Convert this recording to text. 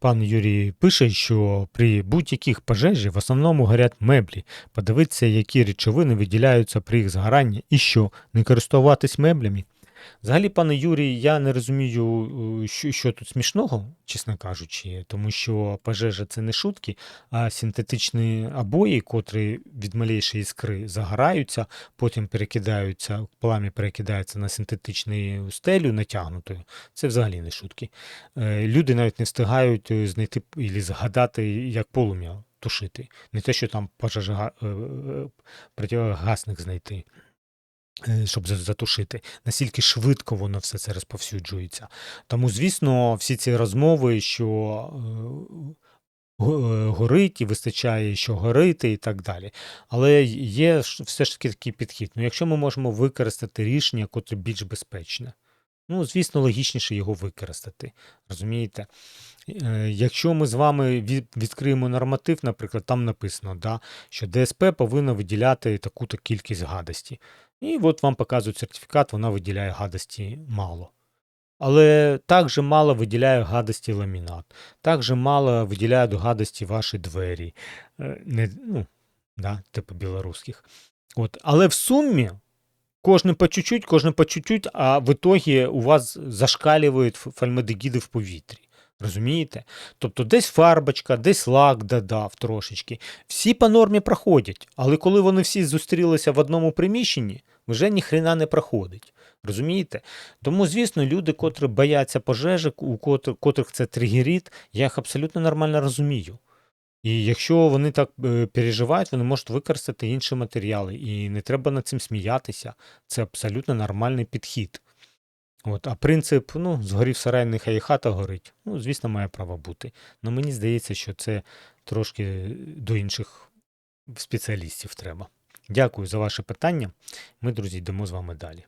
Пан Юрій пише, що при будь-яких пожежі в основному горять меблі. Подивитися, які речовини виділяються при їх згоранні і що, не користуватись меблями. Взагалі, пане Юрій, я не розумію, е, що, що тут смішного, чесно кажучи, тому що пожежа це не шутки, а синтетичні обої, котрі від малейшої іскри загораються, потім перекидаються, плам'я перекидається на синтетичну стелю натягнутою. Це взагалі не шутки. Е, Люди навіть не встигають е, знайти і згадати, як полум'я тушити. Не те, що там пожежа е, знайти. Е, Щоб затушити, наскільки швидко воно все це розповсюджується. Тому, звісно, всі ці розмови, що е, е, горить і вистачає, що горити, і так далі. Але є все ж таки такий підхід. Ну, якщо ми можемо використати рішення, котре більш безпечне, ну, звісно, логічніше його використати. Розумієте? Е, Якщо ми з вами відкриємо норматив, наприклад, там написано, да, що ДСП повинна виділяти таку-то кількість гадості. І от вам показують сертифікат, вона виділяє гадості мало. Але також мало виділяє гадості ламінат, також мало виділяє до гадості ваші двері, е, не, ну, да, типу білоруських. От. Але в сумі кожен по чуть-чуть, кожен по чуть-чуть, а в ітогі у вас зашкалюють ф- фальмадегіди в повітрі. Розумієте? Тобто десь фарбочка, десь лак додав трошечки. Всі по нормі проходять, але коли вони всі зустрілися в одному приміщенні, вже ніхрена не проходить. Розумієте? Тому, звісно, люди, котрі бояться пожежок, у котрих це тригерить, я їх абсолютно нормально розумію. І якщо вони так е, переживають, вони можуть використати інші матеріали. І не треба над цим сміятися. Це абсолютно нормальний підхід. От, а принцип, ну, згорів сарай, нехай і хата горить. Ну, звісно, має право бути. Але мені здається, що це трошки до інших спеціалістів треба. Дякую за ваше питання. Ми, друзі, йдемо з вами далі.